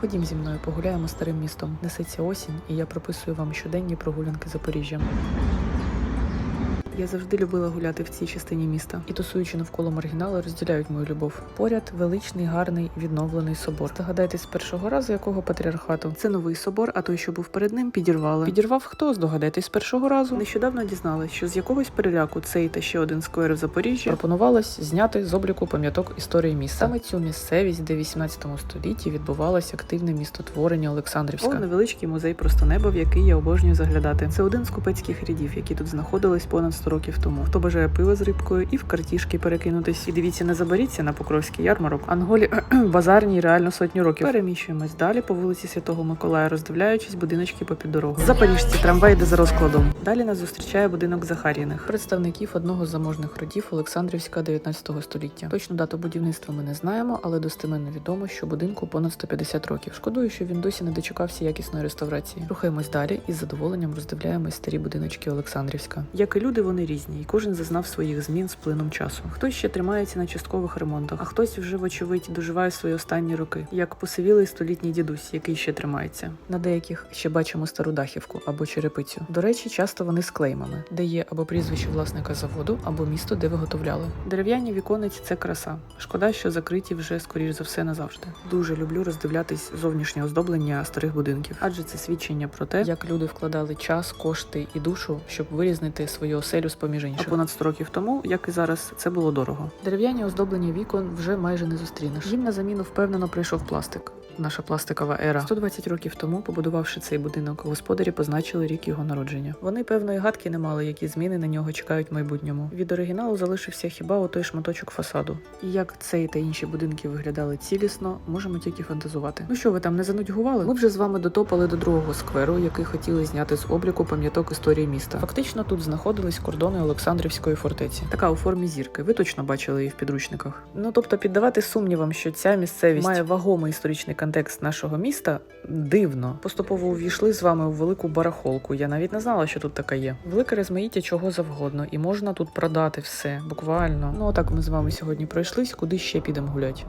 Ходім зі мною, погуляємо старим містом. Несеться осінь, і я прописую вам щоденні прогулянки Запоріжжям. Я завжди любила гуляти в цій частині міста і тусуючи навколо маргінали, розділяють мою любов. Поряд величний, гарний, відновлений собор. Здогадайтесь з першого разу, якого патріархату. Це новий собор, а той, що був перед ним, підірвали. Підірвав хто? Здогадайтесь з першого разу. Нещодавно дізналась, що з якогось переляку цей та ще один сквер в Запоріжжі пропонувалось зняти з обліку пам'яток історії міста. Саме цю місцевість, де в 18 столітті відбувалося активне містотворення Олександрівська. О, невеличкий музей просто неба, в який я обожнюю заглядати. Це один з купецьких рядів, які тут знаходились понад 100 років тому. Хто бажає пива з рибкою і в картішки перекинутись. І дивіться, не заберіться на Покровський ярмарок. Анголі базарній реально сотню років. Переміщуємось далі по вулиці Святого Миколая, роздивляючись будиночки попід дорогу. Запоріжці трамвай йде за розкладом. Далі нас зустрічає будинок Захаріних, представників одного з заможних родів Олександрівська 19 століття. Точну дату будівництва ми не знаємо, але достеменно відомо, що будинку понад 150 років. Шкодую, що він досі не дочекався якісної реставрації. Рухаємось далі і з задоволенням роздивляємось старі будиночки Олександрівська. Як і люди, вони різні, і кожен зазнав своїх змін з плином часу. Хтось ще тримається на часткових ремонтах, а хтось вже, вочевидь, доживає свої останні роки, як посивілий столітній дідусь, який ще тримається. На деяких ще бачимо стару дахівку або черепицю. До речі, часто вони з клеймами, де є або прізвище власника заводу, або місто, де виготовляли. Дерев'яні віконець це краса. Шкода, що закриті вже скоріш за все назавжди. Дуже люблю роздивлятись зовнішнє оздоблення старих будинків, адже це свідчення про те, як люди вкладали час, кошти і душу, щоб вирізнити свою оселю з поміж інших. А понад 100 років тому, як і зараз, це було дорого. Дерев'яні оздоблення вікон вже майже не зустрінеш. Їм на заміну впевнено прийшов пластик. Наша пластикова ера 120 років тому, побудувавши цей будинок, господарі позначили рік його народження. Вони певної гадки не мали, які зміни на нього чекають в майбутньому. Від оригіналу залишився хіба отой шматочок фасаду. І як цей та інші будинки виглядали цілісно, можемо тільки фантазувати. Ну що ви там не занудьгували? Ми вже з вами дотопали до другого скверу, який хотіли зняти з обліку пам'яток історії міста. Фактично тут знаходились кордони Олександрівської фортеці. Така у формі зірки. Ви точно бачили її в підручниках. Ну тобто піддавати сумнівам, що ця місцевість має вагомий історичний контекст нашого міста, дивно. Поступово увійшли з вами у велику барахолку. Я навіть не знала, що тут така є. Велике розмаїття чого завгодно, і можна тут продати все, буквально. Ну отак ми з вами сьогодні пройшлись, куди ще підемо гулять.